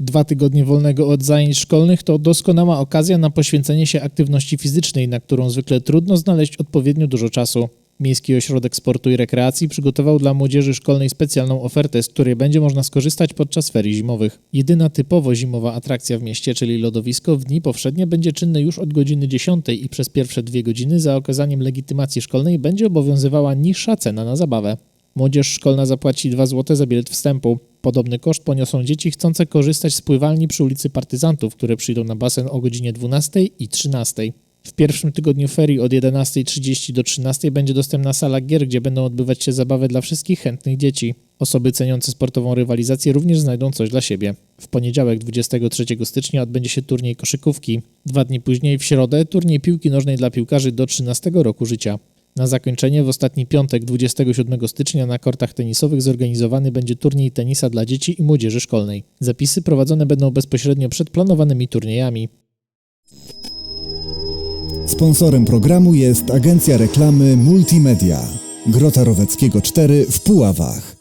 Dwa tygodnie wolnego od zajęć szkolnych to doskonała okazja na poświęcenie się aktywności fizycznej, na którą zwykle trudno znaleźć odpowiednio dużo czasu. Miejski Ośrodek Sportu i Rekreacji przygotował dla młodzieży szkolnej specjalną ofertę, z której będzie można skorzystać podczas ferii zimowych. Jedyna typowo zimowa atrakcja w mieście, czyli lodowisko, w dni powszednie będzie czynne już od godziny 10 i przez pierwsze dwie godziny za okazaniem legitymacji szkolnej będzie obowiązywała niższa cena na zabawę. Młodzież szkolna zapłaci 2 zł za bilet wstępu. Podobny koszt poniosą dzieci chcące korzystać z pływalni przy ulicy Partyzantów, które przyjdą na basen o godzinie 12 i 13. W pierwszym tygodniu ferii od 11.30 do 13.00 będzie dostępna sala gier, gdzie będą odbywać się zabawy dla wszystkich chętnych dzieci. Osoby ceniące sportową rywalizację również znajdą coś dla siebie. W poniedziałek 23 stycznia odbędzie się turniej koszykówki. Dwa dni później w środę turniej piłki nożnej dla piłkarzy do 13 roku życia. Na zakończenie w ostatni piątek 27 stycznia na kortach tenisowych zorganizowany będzie turniej tenisa dla dzieci i młodzieży szkolnej. Zapisy prowadzone będą bezpośrednio przed planowanymi turniejami. Sponsorem programu jest agencja reklamy Multimedia. Grota Roweckiego 4 w Puławach.